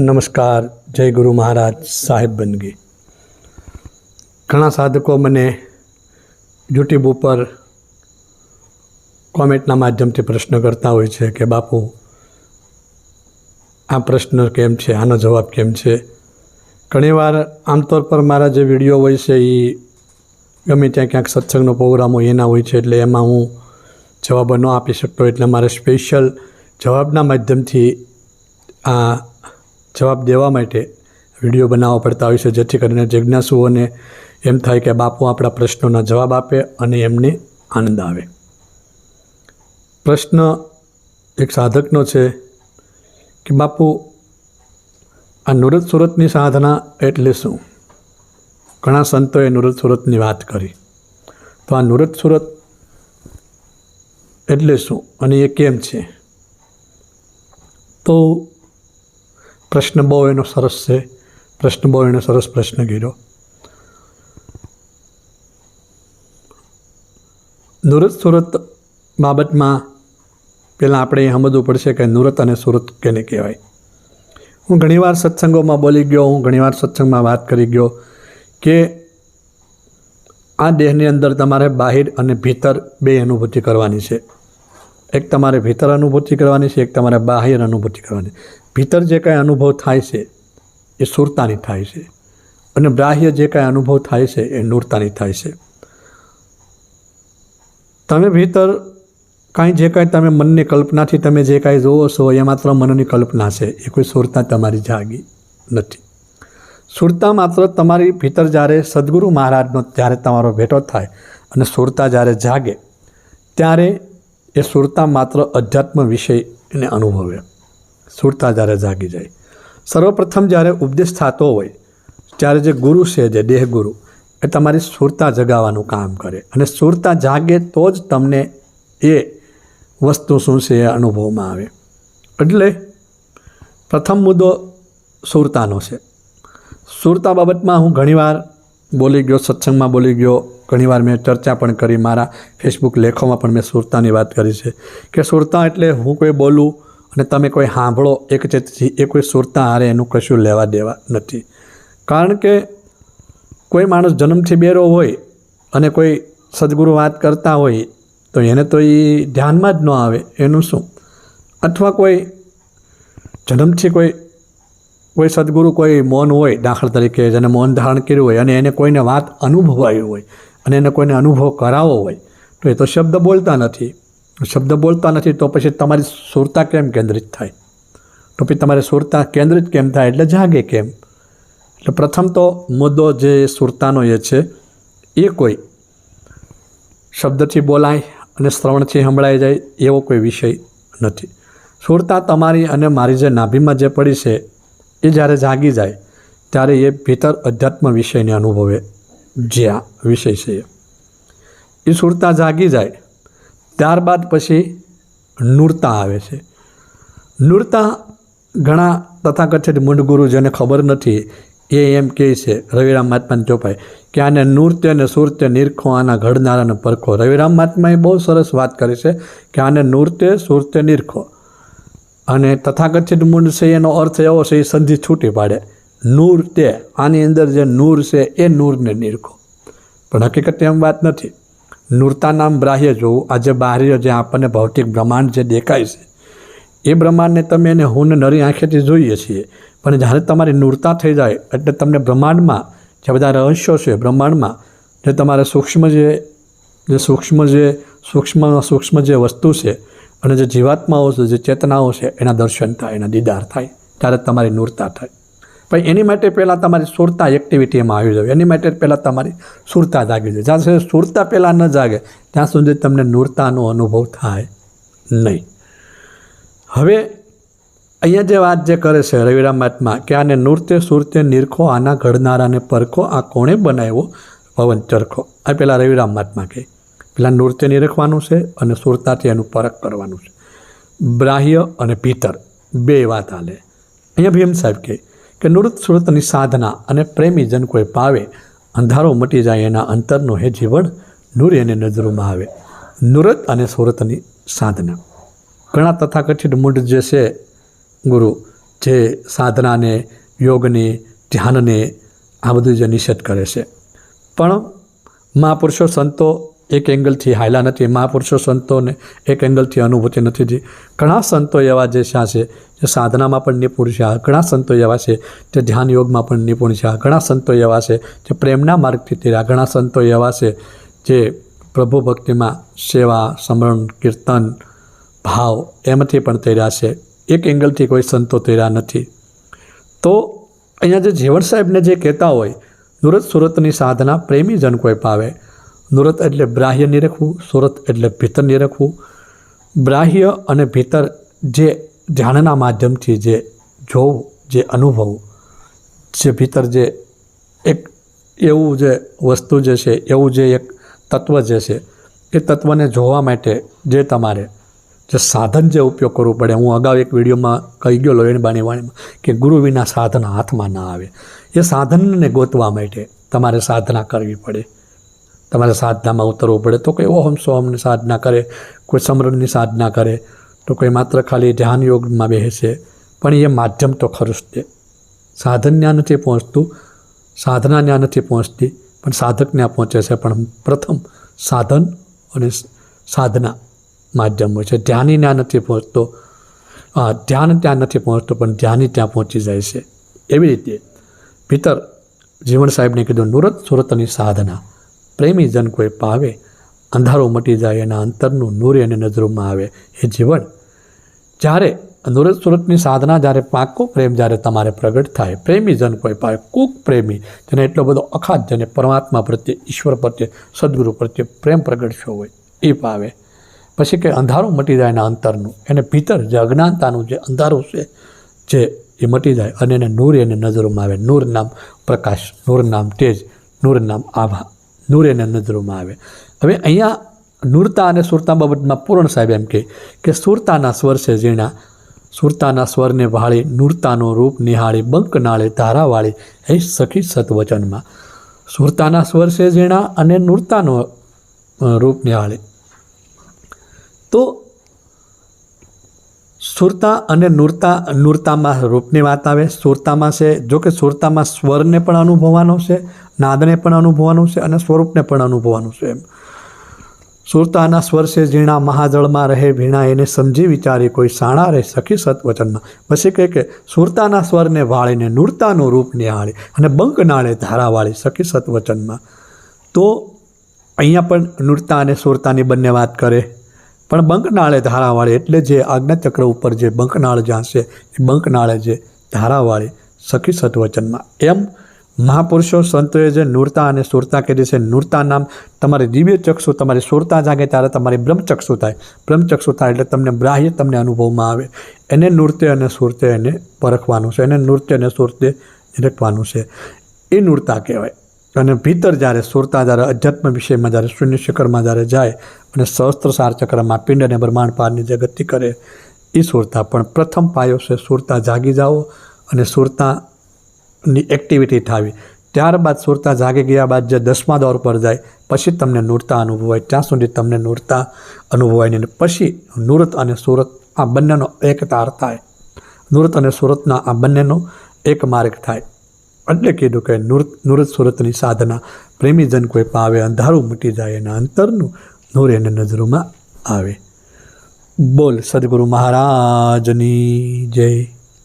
નમસ્કાર, જય ગુરુ મહારાજ સાહેબ બનગી. ઘણા સાધકો મને યુટ્યુબ ઉપર કોમેન્ટના માધ્યમથી પ્રશ્ન કરતા હોય છે કે, બાપુ, આ પ્રશ્ન કેમ છે? આનો જવાબ કેમ છે? ઘણીવાર આમતોર પર મારા જે વીડિયો હોય છે એ ગમે ત્યાં ક્યાંક સત્સંગનો પ્રોગ્રામ હોય, એના હોય છે, એટલે એમાં હું જવાબો ન આપી શકતો, એટલે મારે સ્પેશિયલ જવાબના માધ્યમથી આ જવાબ દેવા માટે વીડિયો બનાવવા પડતા હોય છે, જેથી કરીને જિજ્ઞાસુઓને એમ થાય કે બાપુ આપણા પ્રશ્નોના જવાબ આપે અને એમને આનંદ આવે. પ્રશ્ન એક સાધકનો છે કે, બાપુ, આ નુરત સુરતની સાધના એટલે શું? ઘણા સંતોએ નુરત સુરતની વાત કરી. તો આ નુરત સુરત એટલે શું અને એ કેમ છે? તો પ્રશ્ન બહુ એનો સરસ છે. પ્રશ્ન બહુ એનો સરસ પ્રશ્ન કર્યો. નુરત સુરત બાબતમાં પહેલાં આપણે સમજવું પડશે કે નુરત અને સુરત કેને કહેવાય. હું ઘણીવાર સત્સંગોમાં બોલી ગયો, હું ઘણીવાર સત્સંગમાં વાત કરી ગયો કે આ દેહની અંદર તમારે બહાર અને ભીતર બે અનુભૂતિ કરવાની છે. એક તમારે ભીતર અનુભૂતિ કરવાની છે, એક તમારે બાહ્ય અનુભૂતિ કરવાની ભીતર જે કાંઈ અનુભવ થાય છે, એ સુરતાની થાય છે. અને બાહ્ય જે કાંઈ અનુભવ થાય છે, એ નૂરતાની થાય છે. તમે ભીતર કાંઈ જે કાંઈ તમે મનની કલ્પનાથી તમે જે કાંઈ જોવો છો, એ માત્ર મનની કલ્પના છે. એ કોઈ સુરતા તમારી જાગી નથી. સુરતા માત્ર તમારી ભીતર જ્યારે સદગુરુ મહારાજનો જ્યારે તમારો ભેટો થાય અને સુરતા જ્યારે જાગે, ત્યારે એ સુરતા માત્ર અધ્યાત્મ વિષયને અનુભવે. સુરતા જ્યારે જાગી જાય. સર્વપ્રથમ જ્યારે ઉપદેશ થતો હોય, ત્યારે જે ગુરુ છે, જે દેહગુરુ, એ તમારી સુરતા જગાવવાનું કામ કરે. અને સુરતા જાગે તો જ તમને એ વસ્તુ શું છે એ અનુભવમાં આવે. એટલે પ્રથમ મુદ્દો સુરતાનો છે. સુરતા બાબતમાં હું ઘણીવાર બોલી ગયો, સત્સંગમાં બોલી ગયો, ઘણીવાર મેં ચર્ચા પણ કરી, મારા ફેસબુક લેખોમાં પણ મેં સુરતાની વાત કરી છે. કે સુરતા એટલે હું કોઈ બોલું અને તમે કોઈ સાંભળો એક ચેતથી એ કોઈ સુરતા હારે એનું કશું લેવા દેવા નથી. કારણ કે કોઈ માણસ જન્મથી બેરો હોય અને કોઈ સદગુરુ વાત કરતા હોય, તો એને તો એ ધ્યાનમાં જ ન આવે. એનું શું? અથવા કોઈ જન્મથી કોઈ કોઈ સદગુરુ કોઈ મૌન હોય, દાખલા તરીકે જેને મૌન ધારણ કર્યું હોય અને એને કોઈને વાત અનુભવાયું હોય અને એને કોઈને અનુભવ કરાવવો હોય, તો એ તો શબ્દ બોલતા નથી. શબ્દ બોલતા નથી, તો પછી તમારી સુરતા કેમ કેન્દ્રિત થાય? તો પછી તમારી સુરતા કેન્દ્રિત કેમ થાય? એટલે જાગે કેમ? એટલે પ્રથમ તો મુદ્દો જે સુરતાનો એ છે, એ કોઈ શબ્દથી બોલાય અને શ્રવણથી સંભળાઈ જાય એવો કોઈ વિષય નથી. સુરતા તમારી અને મારી જે નાભીમાં જે પડી છે, એ જ્યારે જાગી જાય, ત્યારે એ ભીતર અધ્યાત્મ વિષયને અનુભવે જે આ વિષય છે એ. એ સુરતા જાગી જાય ત્યારબાદ પછી નૂરતા આવે છે. નૂરતા ઘણા તથાકથિત મૂંઢગુરુ જેને ખબર નથી, એ એમ કહે છે, રવિરામ મહાત્માને ચોપાય કે આને નૃત્ય ને સુરત્ય નિરખો આના ઘડનારાને પરખો. રવિરામ મહાત્માએ બહુ સરસ વાત કરી છે કે આને નૃત્ય સુરત્ય, નિરખો. અને તથાકથિત મૂળ છે એનો અર્થ એવો છે, એ સંધિ છૂટી પાડે. નૂર તે આની અંદર જે નૂર છે, એ નૂરને નિરખો. પણ હકીકત એમ વાત નથી. નૂરતા નામ બાહ્ય જોવું. આજે બાહ્ય જે આપણને ભૌતિક બ્રહ્માંડ જે દેખાય છે, એ બ્રહ્માંડને તમે એને હું નરી આંખેથી જોઈએ છીએ. પણ જ્યારે તમારી નૂરતા થઈ જાય, એટલે તમને બ્રહ્માંડમાં જે બધા રહસ્યો છે બ્રહ્માંડમાં, જે તમારે સૂક્ષ્મ જે જે સૂક્ષ્મ જે સૂક્ષ્મ સૂક્ષ્મ જે વસ્તુ છે અને જે જીવાત્માઓ છે, જે ચેતનાઓ છે, એના દર્શન થાય, એના દીદાર થાય, ત્યારે તમારી નૂરતા થાય. પણ એની માટે પહેલાં તમારી સુરતા એક્ટિવિટી એમાં આવી જાય એની માટે પહેલાં તમારી સુરતા જાગી જાય જ્યાં સુધી સુરતા પહેલાં ન જાગે, ત્યાં સુધી તમને નૂરતાનો અનુભવ થાય નહીં. હવે, અહીંયા જે વાત જે કરે છે રવિરામ મહાત્મા કે આને નૃત્ય સુરત્ય નિરખો, આના ઘડનારાને પરખો, આ કોણે બનાવ્યો? પવન ચરખો. આ પહેલાં રવિરામ મહાત્મા કહે. પહેલાં નૃત્ય નિરખવાનું છે અને સુરતાથી એનું પરખ કરવાનું છે. બ્રાહ્ય અને ભીતર બે વાત હાલે. અહીંયા ભીમ સાહેબ કહે કે નૃત સુરતની સાધના અને પ્રેમીજન કોઈ પાવે, અંધારો મટી જાય એના અંતરનો હે જીવન, નૂર એને નજરોમાં આવે. નૃત અને સુરતની સાધના. ઘણા તથાકથિત મૂઢ જે છે, ગુરુ, જે સાધનાને, યોગને, ધ્યાનને આ બધું જે નિષેધ કરે છે. પણ મહાપુરુષો, સંતો એક એંગલથી હાયલા નથી મહાપુરુષો સંતોને એક એંગલથી અનુભૂતિ નથી થઈ ઘણા સંતો એવા જે શા છે, જે સાધનામાં પણ નિપુણ છે ઘણા સંતો એવા છે, જે ધ્યાન યોગમાં પણ નિપુણ છે ઘણા સંતો એવા છે, જે પ્રેમના માર્ગથી તેર્યા ઘણા સંતો એવા છે, જે પ્રભુ ભક્તિમાં સેવા, સમરણ, કીર્તન, ભાવ એમાંથી પણ તેર્યા છે. એક એંગલથી કોઈ સંતો તેર્યા નથી. તો અહીંયા જે જીવણ સાહેબને જે કહેતા હોય સુરત સુરતની સાધના પ્રેમીજન કોઈ પાવે નુરત એટલે બ્રાહ્ય નિરખવું, સુરત એટલે ભીતર નિરખવું. બ્રાહ્ય અને ભીતર જે ધ્યાનના માધ્યમથી જે જોવું, જે અનુભવવું જે ભીતર જે એક એવું જે વસ્તુ જે છે, એવું જે એક તત્વ જે છે, એ તત્વને જોવા માટે જે તમારે જે સાધન જે ઉપયોગ કરવું પડે. હું અગાઉ એક વિડીયોમાં કહી ગયો લોહીણબાની વાણીમાં કે ગુરુ વિના સાધન હાથમાં ના આવે. એ સાધનને ગોતવા માટે તમારે સાધના કરવી પડે. તમારે સાધનામાં ઉતરવું પડે. તો કોઈ ઓહમ સોહમની સાધના કરે, કોઈ સમરણની સાધના કરે, તો કોઈ માત્ર ખાલી ધ્યાન યોગમાં બેસે. પણ એ માધ્યમ તો ખરું જ તે. સાધન ત્યાં નથી પહોંચતું, સાધના ત્યાં નથી પહોંચતી, પણ સાધક ત્યાં પહોંચે છે. પણ પ્રથમ સાધન અને સાધના માધ્યમ હોય છે. ધ્યાની ત્યાં નથી પહોંચતો. ધ્યાન ત્યાં નથી પહોંચતો, પણ ધ્યાની ત્યાં પહોંચી જાય છે. એવી રીતે ભીતર જીવણ સાહેબને કીધું, નુરત સુરતની સાધના. પ્રેમી જન કોઈ પાવે, અંધારો મટી જાય એના અંતરનું નૂરી અને નજરોમાં આવે એ જીવન. જ્યારે નૂરજ સુરતની સાધના જ્યારે પાકો પ્રેમ, જ્યારે તમારે પ્રગટ થાય, પ્રેમી જન કોઈ પાવે, કુક પ્રેમી જેને એટલો બધો અખાત જેને પરમાત્મા પ્રત્યે, ઈશ્વર પ્રત્યે, સદગુરુ પ્રત્યે પ્રેમ પ્રગટશો હોય, એ પાવે. પછી કે અંધારું મટી જાય એના અંતરનું, એને ભીતર જે અજ્ઞાનતાનું જે અંધારું છે, જે એ મટી જાય અને એને નૂર એને નજરોમાં આવે. નૂર નામ પ્રકાશ નૂર નામ તેજ નૂર નામ આભા. નૂર એને નજરોમાં આવે. હવે અહીંયા નૂરતા અને સુરતા બાબતમાં પૂરણ સાહેબ એમ કહે કે સુરતાના સ્વર છે ઝીણા. સુરતાના સ્વરને વાળી નૂરતાનો રૂપ નિહાળી બંક નાળે ધારાવાળી હે સખી સતવચનમાં. સુરતાના સ્વર છે ઝીણા અને નૂરતાનો રૂપ નિહાળે. તો સુરતા અને નૂરતા, નૂરતામાં રૂપની વાત આવે, સુરતામાં છે જો કે સુરતામાં સ્વરને પણ અનુભવવાનો છે, નાદને પણ અનુભવવાનું છે અને સ્વરૂપને પણ અનુભવવાનું છે એમ. સુરતાના સ્વર છે, ઝીણા મહાજળમાં રહે ભીણા એને સમજી વિચારી, કોઈ સાણા રહે સખી સત્વચનમાં. પછી કહે કે, સુરતાના સ્વરને વાળીને નૂરતાનું રૂપ નિહાળી અને બંક નાળે ધારાવાળી સખી સત્વચનમાં. તો અહીંયા પણ નૂરતા અને સુરતાની બંને વાત કરે. પણ બંકનાળે ધારાવાળી એટલે જે આજ્ઞાચક્ર ઉપર જે બંકનાળ જ્યાં એ બંકનાળે જે ધારાવાળી સખી સદવચનમાં. એમ મહાપુરુષો, સંતોએ જે નૂરતા અને સુરતા કીધી છે, નૂરતા નામ તમારી દિવ્ય ચક્ષુ, તમારી સુરતા જાગે ત્યારે તમારી બ્રહ્મચક્ષુ થાય. બ્રહ્મચક્ષુ થાય એટલે તમને બ્રાહ્ય તમને અનુભવમાં આવે. એને નૃત્ય અને સુરતે એને પરખવાનું છે, એને નૃત્ય અને સુરતે રખવાનું છે. એ નૂરતા કહેવાય. અને ભીતર જ્યારે સુરતા જ્યારે અધ્યાત્મ વિષયમાં જ્યારે શૂન્ય શિખરમાં જ્યારે જાય અને સહસ્ત્ર સાર ચક્રમાં પિંડ અને બ્રહ્માંડ પારની જે ગતિ કરે એ સુરતા. પણ પ્રથમ પાયો છે સુરતા જાગી જાઓ અને સુરતાની એક્ટિવિટી થાવી ત્યારબાદ સુરતા જાગી ગયા બાદ જે દસમા દોર પર જાય, પછી તમને નૂરતા અનુભવાય. ત્યાં સુધી તમને નૂરતા અનુભવાય નહીં. પછી નૂરત અને સુરત આ બંનેનો એક તાર થાય. નૂરત અને સુરતના આ બંનેનો એક માર્ગ થાય. એટલે કીધું કે નૃત નૂરત સુરતની સાધના. પ્રેમીજન કોઈ પાવે, અંધારું મૂટી જાય, એના અંતરનું નૂર એને નજરોમાં આવે. બોલ સદગુરુ મહારાજની જય.